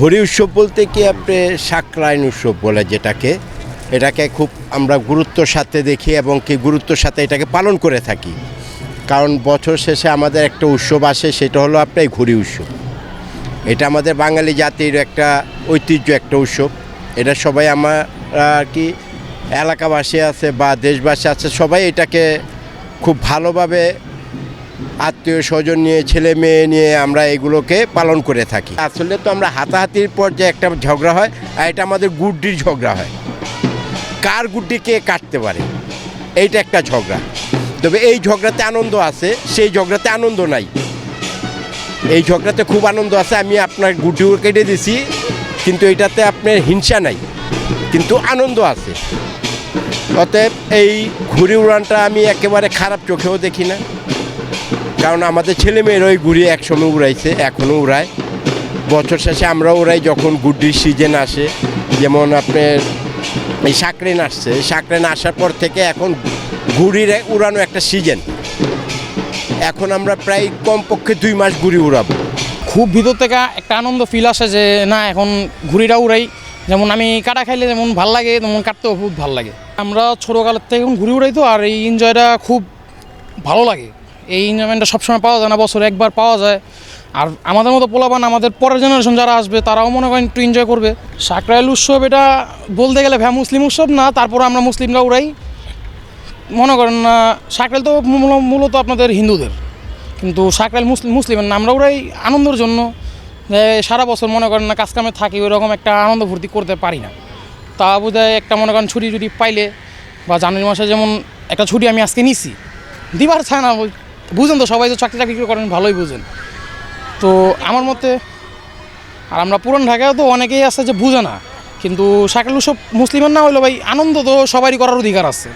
ঘড়ি উৎসব বলতে কি আপনি সাকরাইন উৎসব বলে যেটাকে, এটাকে খুব আমরা গুরুত্বর সাথে দেখি এবং কি গুরুত্বর সাথে এটাকে পালন করে থাকি। কারণ বছর শেষে আমাদের একটা উৎসব আসে, সেটা হলো আপনার ঘড়ি উৎসব। এটা আমাদের বাঙালি জাতির একটা ঐতিহ্য একটা উৎসব। এটা সবাই আমরা আর কি এলাকাবাসী আছে বা দেশবাসী আছে, সবাই এটাকে খুব ভালোভাবে আত্মীয় স্বজন নিয়ে, ছেলে মেয়ে নিয়ে আমরা এগুলোকে পালন করে থাকি। আসলে তো আমরা হাতাহাতির পর যে একটা ঝগড়া হয়, আর এটা আমাদের গুড্ডির ঝগড়া হয়। কার গুড্ডি কে কাটতে পারে? এইটা একটা ঝগড়া। তবে এই ঝগড়াতে আনন্দ আছে, সেই ঝগড়াতে আনন্দ নাই। এই ঝগড়াতে খুব আনন্দ আছে, আমি আপনার গুটিও কেটে দিছি, কিন্তু এটাতে আপনার হিংসা নাই, কিন্তু আনন্দ আছে। অতএব এই ঘুড়ি উড়ানটা আমি একেবারে খারাপ চোখেও দেখি না। কারণ আমাদের ছেলে মেয়ের ওই ঘুড়ি একসময় উড়াইছে, এখনও উড়ায়। বছর শেষে আমরাও উড়াই যখন গুড্ডির সিজন আসে। যেমন আপনার এই সাকরেন আসছে সাকরেন আসার পর থেকে এখন ঘুড়ির উড়ানো একটা সিজন এখন আমরা প্রায় কমপক্ষে দুই মাস ঘুড়ি উড়াবো। খুব ভিতর থেকে একটা আনন্দ ফিল আসে যে, না, এখন ঘুড়িটা উড়াই। যেমন আমি কাটা খাইলে যেমন ভালো লাগে, তেমন কাটতেও খুব ভালো লাগে। আমরা ছোটোকালের থেকে এখন ঘুড়ি উড়াই তো, আর এই এনজয়টা খুব ভালো লাগে। এই এনজয়মেন্টটা সবসময় পাওয়া যায় না, বছরে একবার পাওয়া যায়। আর আমাদের মতো পোলাপান, আমাদের পরের জেনারেশন যারা আসবে, তারাও মনে করেন একটু এনজয় করবে। সাকরাইল উৎসব, এটা বলতে গেলে ভ্যা মুসলিম উৎসব না, তারপরে আমরা মুসলিমরা উড়াই। মনে করেন না সাকরাইল তো মূলত আপনাদের হিন্দুদের। কিন্তু সাকরাইল মুসলিম মুসলিমের না, আমরা ওরাই আনন্দের জন্য। সারা বছর মনে করেন না, কাজকামে থাকি ওই রকম একটা আনন্দ ফুর্তি করতে পারি না। তা বোধহয় একটা মনে করেন ছুটি ছুটি পাইলে, বা জানুয়ারি মাসে যেমন একটা ছুটি আমি আজকে নিছি, দিবার চায় না বুঝেন তো, সবাই তো চাকরি টাকরি করেন, ভালোই বুঝেন। তো আমার মতে, আর আমরা পুরান ঢাকায় তো অনেকেই আছে যে বুঝে না, কিন্তু সাকাল উৎসব মুসলিমের না হইল ভাই, আনন্দ তো সবারই করার অধিকার আছে।